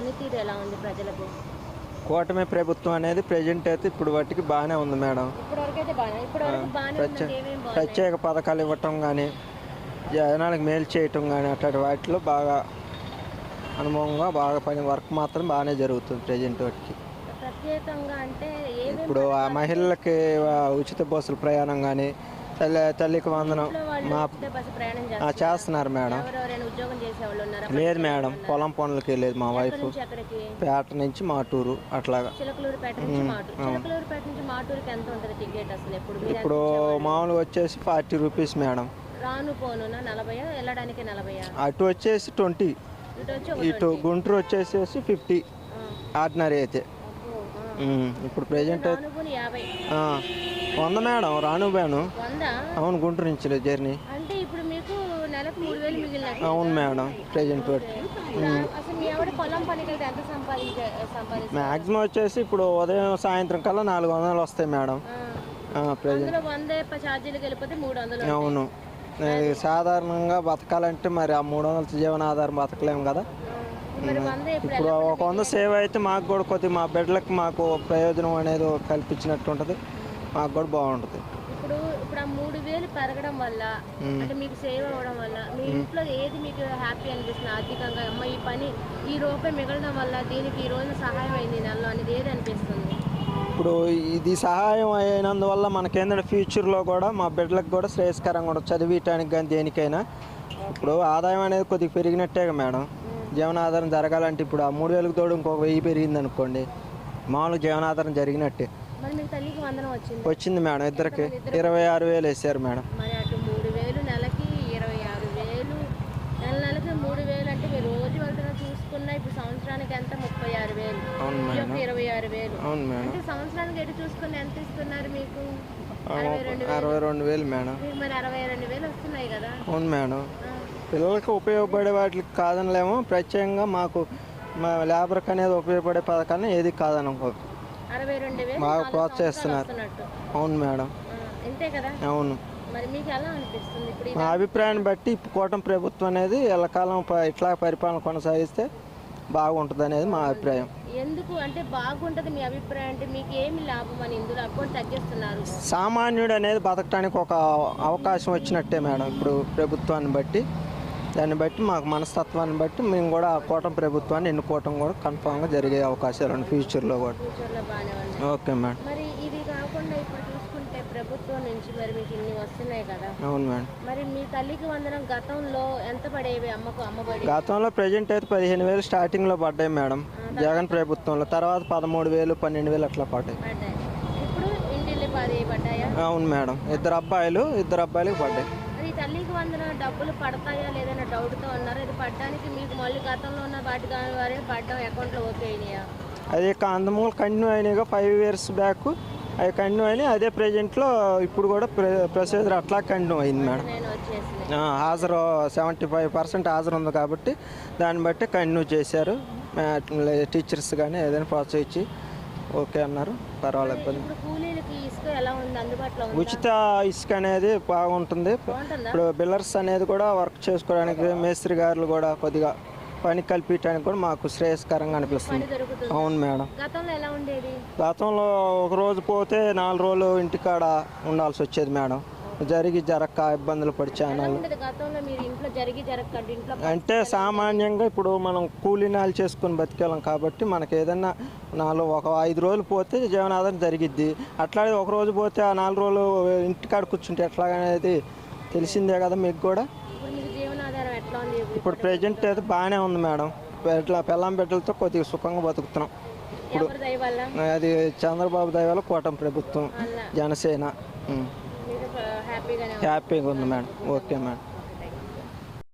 పనితీరు ఎలా ఉంది ప్రజలకు? కూటమి ప్రభుత్వం అనేది ప్రజెంట్ అయితే ఇప్పుడు వాటికి బాగానే ఉంది మేడం. ఇప్పటి వరకు అయితే బాగా ఇప్పటి వరకు బాగానే ప్రత్యే ఉందంటే ఏమేమి బాగున్నాయి? ప్రత్యేక పథకాలు ఇవ్వటం కానీ జనాలకు మేలు చేయటం కానీ అట్లాంటి వాటిలో బాగా అనుభవంగా బాగా పని వర్క్ మాత్రం బాగానే జరుగుతుంది ప్రజెంట్ వాటికి. ప్రత్యేకంగా అంటే ఇప్పుడు ఆ మహిళలకి ఉచిత బస్సుల ప్రయాణం కానీ తల్లి తల్లికి వందనం. మా చేస్తున్నారు. మేడం. లేదు మేడం. పొలం పనులకి వెళ్ళేది మా వైఫ్. పేట నుంచి మాటూరు అట్లాగా. ఎప్పుడు? మీరు ఎంత ఇప్పుడు? మామూలుగా వచ్చేసి ఫార్టీ రూపీస్ మేడం. రాను పోనునా? నలభై వెళ్ళడానికి నలభై అటు వచ్చేసి ట్వంటీ. ఇటు గుంటూరు వచ్చేసేసి ఫిఫ్టీ. ఆర్డినరీ అయితే. ఇప్పుడు ప్రజెంట్ యాభై. వంద మేడం రాను బాను అవును గుంటూరు నుంచి జర్నీ. అంటే ఇప్పుడు మీకు నెలకు మూడు వేలు మిగిలినట్టు అవును మేడం ప్రజెంట్ సంపాదిస్తారు మ్యాక్సిమం వచ్చేసి ఇప్పుడు ఉదయం సాయంత్రం కల్లా నాలుగు వందలు వస్తాయి మేడం. ప్రజెంట్. అవును. సాధారణంగా బతకాలంటే మరి ఆ మూడు వందల జీవనాధారం బతకలేము కదా? ఇప్పుడు ఒక వంద సేవ్ అయితే మాకు కూడా కొద్దిగా మా బిడ్డలకు మాకు ప్రయోజనం అనేది కల్పించినట్టు ఉంటుంది. మాకు కూడా బాగుంటుంది. ఇప్పుడు ఇప్పుడు ఆ మూడు వేలు పెరగడం వల్ల అంటే మీకు సేవ్ అవ్వడం వల్ల మీ ఇంట్లో ఏది మీకు హ్యాపీ అనిపిస్తుంది? ఆర్థికంగా అమ్మ ఈ పని ఈ రూపాయి మిగలడం వల్ల దీనికి ఈ రోజు సహాయం అయింది నెలలో అనేది ఏది అనిపిస్తుంది? ఇప్పుడు ఇది సహాయం అయినందువల్ల మనకేంటంటే ఫ్యూచర్లో కూడా మా బిడ్డలకు కూడా శ్రేయస్కరంగా ఉంటుంది చదివించడానికి కానీ దేనికైనా. ఇప్పుడు ఆదాయం అనేది కొద్దిగా పెరిగినట్టేగా మేడం. జీవనాధారం జరగాలంటే ఇప్పుడు ఆ మూడు వేలకు తోడు ఇంకొక వెయ్యి పెరిగింది అనుకోండి మామూలుగా జీవనాధారం జరిగినట్టే. వచ్చింది? వచ్చింది మేడం ఇద్దరికి. ఇరవై ఆరు వేలు వేసారు మేడం. మరి అటు మూడు వేలు నెలకి ఇరవై ఆరు వేలు. నెల నెలకి మూడు వేలు అంటే మీరు రోజు వెళ్తున్నా చూసుకున్నా ఇప్పుడు సంవత్సరానికి ఎంత? ముప్పై ఆరు వేలు. అవును ఇరవై ఆరు వేలు. అవును మేడం. అంటే సంవత్సరానికి ఎటు చూసుకుని ఎంత ఇస్తున్నారు మీకు? అరవై రెండు వేలు. మేడం. మరి అరవై రెండు వేలు వస్తున్నాయి కదా. అవును మేడం. పిల్లలకు ఉపయోగపడే వాటికి కాదనలేము. ప్రత్యేకంగా మాకు మా లేబర్కి అనేది ఉపయోగపడే పథకాన్ని ఏది కాదనుకో అరవై రెండు వేలు బాగా ప్రోత్సహిస్తున్నారు. అవును మేడం. ఆ, ఇంతే కదా? అవును. మరి మీకు ఎలా అనిపిస్తుంది ఇప్పుడు మా అభిప్రాయాన్ని బట్టి కూటమి ప్రభుత్వం అనేది ఎల్లకాలం ప- ఇట్లా పరిపాలన కొనసాగిస్తే బాగుంటుంది అనేది మా అభిప్రాయం. ఎందుకు? అంటే బాగుంటది మీ అభిప్రాయం అంటే మీకు ఏమి లాభం అని ఇందులో అకౌంట్ తగ్గిస్తున్నారు? సామాన్యుడు అనేది బతకడానికి ఒక అవకాశం వచ్చినట్టే మేడం ఇప్పుడు ప్రభుత్వాన్ని బట్టి. దాన్ని బట్టి మాకు మనస్తత్వాన్ని బట్టి మేము కూడా ఆ కూటమి ప్రభుత్వాన్ని ఎన్నుకోవటం కూడా కన్ఫామ్గా జరిగే అవకాశాలు ఉన్నాయి ఫ్యూచర్లో కూడా. Okay madam. మరి ఇది కాకుండా ఇప్పుడు చూసుకుంటే ప్రభుత్వం నుంచి మరి మీకు ఇన్ని వస్తున్నాయి కదా. అవును మేడం. మరి మీ తల్లికి వందనం గతంలో ఎంత పడేవి అమ్మకు అమ్మబడి? గతంలో ప్రజెంట్ అయితే పదిహేను వేలు స్టార్టింగ్లో పడ్డాయి మేడం. జగన్ ప్రభుత్వంలో. తర్వాత పదమూడు వేలు పన్నెండు వేలు అట్లా పడ్డాయి. పడ్డాయి. ఇప్పుడు ఇంటిల్లి పది పడ్డాయా? అవును మేడం. ఇద్దరు అబ్బాయిలు ఇద్దరు అబ్బాయిలకు పడ్డాయి. ఈ తల్లికి వందన డబ్బులు పడతాయా లేదన్న డౌట్తో ఉన్నారు ఇది పడ్డానికి మీకు మళ్ళీ గతంలో ఉన్న వాటి దాని వారే పడ్డం అకౌంట్లో ఓకే అయినాయా? అది అందమూలు కంటిన్యూ అయినాయిగా ఫైవ్ ఇయర్స్ బ్యాక్ అవి కంటిన్యూ అయినాయి. అదే ప్రజెంట్లో ఇప్పుడు కూడా ప్రొసీజర్ అట్లా కంటిన్యూ అయింది మేడం. హాజరు సెవెంటీ ఫైవ్ పర్సెంట్ హాజరు ఉంది కాబట్టి దాన్ని బట్టి కంటిన్యూ చేశారు. టీచర్స్ కానీ ఏదైనా ప్రోత్సహించి ఓకే అన్నారు. పర్వాలేదు ఇబ్బంది ఇప్పుడు కూలీలకి ఇసుక ఎలా ఉంది? అందుబాటులో ఉంది? ఉచిత ఇసుక అనేది బాగుంటుంది. బాగుంటుందా? ఇప్పుడు బిల్లర్స్ అనేది కూడా వర్క్ చేసుకోవడానికి మేస్త్రి గారులు కూడా కొద్దిగా పని కల్పించడానికి కూడా మాకు శ్రేయస్కరంగా అనిపిస్తుంది. దొరుకుతుంది. అవును మేడం. గతంలో ఎలా ఉండేది? గతంలో ఒక రోజు పోతే నాలుగు రోజులు ఇంటికాడ ఉండాల్సి వచ్చేది మేడం. జరిగి జరక్క ఇబ్బందులు పడి అంటే సామాన్యంగా ఇప్పుడు మనం కూలీనాలు చేసుకుని బతికేళ్ళం కాబట్టి మనకి ఏదన్నా నాలుగు ఒక ఐదు రోజులు పోతే జీవనాధారం జరిగిద్ది. అట్లాగే ఒక రోజు పోతే ఆ నాలుగు రోజులు ఇంటికాడ కూర్చుంటే ఎట్లాగనేది తెలిసిందే కదా మీకు కూడా? ఇప్పుడు ఇప్పుడు ప్రజెంట్ అయితే బాగానే ఉంది మేడం. ఇట్లా పెళ్ళాం బిడ్డలతో కొద్దిగా సుఖంగా బతుకుతున్నాం. వల్ల? అది చంద్రబాబు దయ వల్ల కూటమి ప్రభుత్వం జనసేన. హ్యాపీగానే హ్యాపీగా ఉంది మేడం. Okay madam.